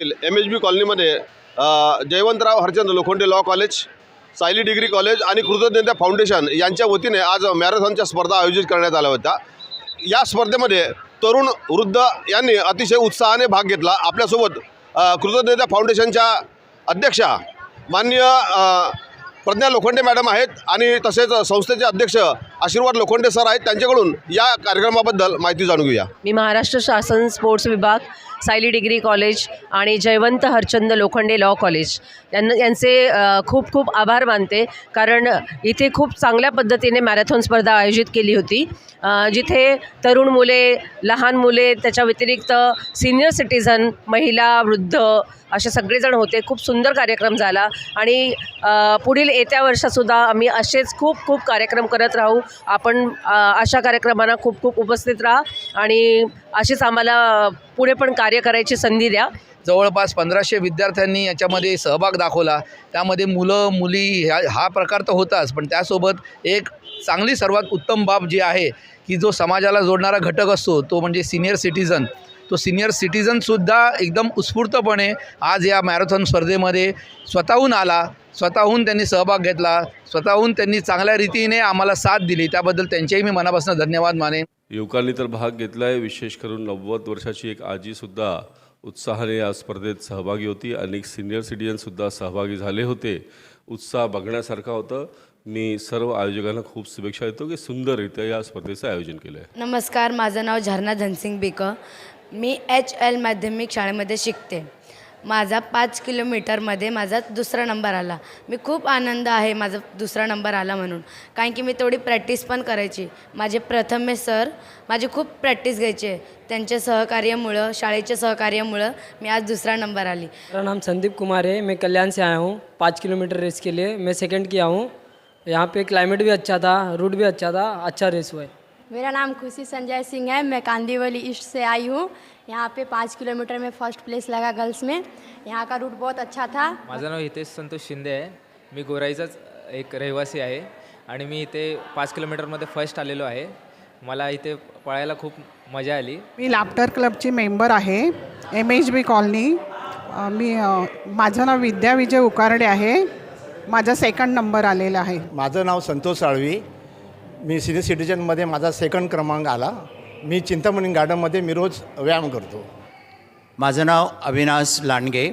M H B कॉलनीमध्ये Jaywantrao Harchand Lokhande law college Sayali degree college आणि कृतज्ञता foundation यांच्या वतीने आज मॅरेथॉनच्या स्पर्धा आयोजित करण्यात आल्या होत्या. या स्पर्धेमध्ये तरुण वृद्ध यांनी अतिशय उत्साहाने भाग घेतला. आपल्यासोबत कृतज्ञता फाउंडेशनच्या अध्यक्षा माननीय प्रज्ञा लोखंडे मॅडम आहेत आणि तसेच संस्थेचे अध्यक्ष आशीर्वाद लोखंडे सर आहेत. त्यांच्याकडून या कार्यक्रमाबद्दल माहिती जाणून घेऊया. मी महाराष्ट्र शासन स्पोर्ट्स विभाग सायली डिग्री कॉलेज आणि जयवंत हरचंद लोखंडे लॉ कॉलेज. यांना यांचे खूप खूप आभार मानते. कारण इथे खूप चांगल्या पद्धतीने मॅरेथॉन स्पर्धा आयोजित केली होती. जिथे तरुण मुले लहान मुले त्याच्या व्यतिरिक्त सिनियर सिटीझन महिला वृद्ध असे सगळेजण होते. खूप सुंदर कार्यक्रम झाला. आणि पुढील येत्या वर्षातसुद्धा आम्ही असेच खूप खूप कार्यक्रम करत राहू. आपण अशा कार्यक्रमांना खूप खूप उपस्थित राहा. आणि असेच आम्हाला पुढे पण काय कार्य करायची संधी द्या. जवळपास पंधराशे विद्यार्थ्यांनी याच्यामध्ये सहभाग दाखवला. त्यामध्ये मुलं मुली ह्या हा प्रकार तर होताच पण त्यासोबत एक चांगली सर्वात उत्तम बाब जी आहे की जो समाजाला जोडणारा घटक असतो तो म्हणजे सिनियर सिटीझन. तो सिनियर सिटीझनसुद्धा एकदम उत्स्फूर्तपणे आज या मॅरेथॉन स्पर्धेमध्ये स्वतःहून आला स्वतःहून त्यांनी सहभाग घेतला स्वतःहून त्यांनी चांगल्या रीतीने आम्हाला साथ दिली. त्याबद्दल त्यांचेही मी मनापासून धन्यवाद मानेन. युवकांनी तर भाग घेतला आहे विशेष करून नव्वद वर्षाची एक आजीसुद्धा उत्साहाने या स्पर्धेत सहभागी होती. अनेक सिनियर सिटीजनसुद्धा सहभागी झाले होते. उत्साह बघण्यासारखा होतं. मी सर्व आयोजकांना खूप शुभेच्छा देतो की सुंदररित्या या स्पर्धेचं आयोजन केलं आहे नमस्कार. माझं नाव झरना धनसिंग बेक. मी एच एल माध्यमिक शाळेमध्ये शिकते. माझा पाच किलोमीटरमध्ये माझा दुसरा नंबर आला. मी खूप आनंद आहे माझा दुसरा नंबर आला म्हणून. कारण की मी तेवढी प्रॅक्टिस पण करायची. माझे प्रथमे सर माझी खूप प्रॅक्टिस घ्यायचे. त्यांच्या सहकार्यामुळं शाळेच्या सहकार्यामुळं मी आज दुसरा नंबर आली. मेरा नाम संदीप कुमार है. मैं कल्याण से आया हूँ. पाँच किलोमीटर रेस के लिए. मैं सेकंड किया हूँ. यहाँ पे क्लाइमेट भी अच्छा था रूट भी अच्छा था. अच्छा रेस हुआ है। मेरा नाम खुशी संजय सिंह है मैं कांदीवली ईस्ट से आई हूँ। यहाँ पे पाँच किलोमीटर में फर्स्ट प्लेस लगा गर्ल्स में। यहाँ का रूट बहुत अच्छा था। माझं नाव हितेश संतोष शिंदे आहे। मी गोराईचाच एक रहिवासी आहे आणि मी इथे पाच किलोमीटरमध्ये फर्स्ट आलेलो आहे. मला इथे पळायला खूप मजा आली. मी लाफ्टर क्लबची मेंबर आहे एम एच बी कॉलनी. अ, मी अ, माझं नाव विद्या विजय उकारडे आहे. माझा सेकंड नंबर आलेला आहे. माझं नाव संतोष साळवी मी सिनियर सिटीजनमध्ये माझा सेकंड क्रमांक आला. मी चिंतामणी गार्डनमध्ये मी रोज व्यायाम करतो. माझं नाव अविनाश लांडगे.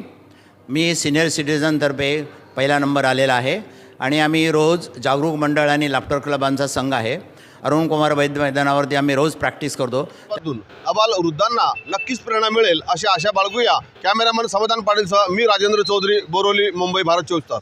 मी सिनियर सिटीझनतर्फे पहिला नंबर आलेला आहे आणि आम्ही रोज जागरूक मंडळ आणि लाफ्टर क्लबांचा संघ आहे. अरुण कुमार वैद्य मैदानावरती आम्ही रोज प्रॅक्टिस करतो. अबाल वृद्धांना नक्कीच प्रेरणा मिळेल अशी आशा बाळगूया. कॅमेरामॅन समाधान पाटीलसह मी राजेंद्र चौधरी बोरोली मुंबई भारत चोवीस तास.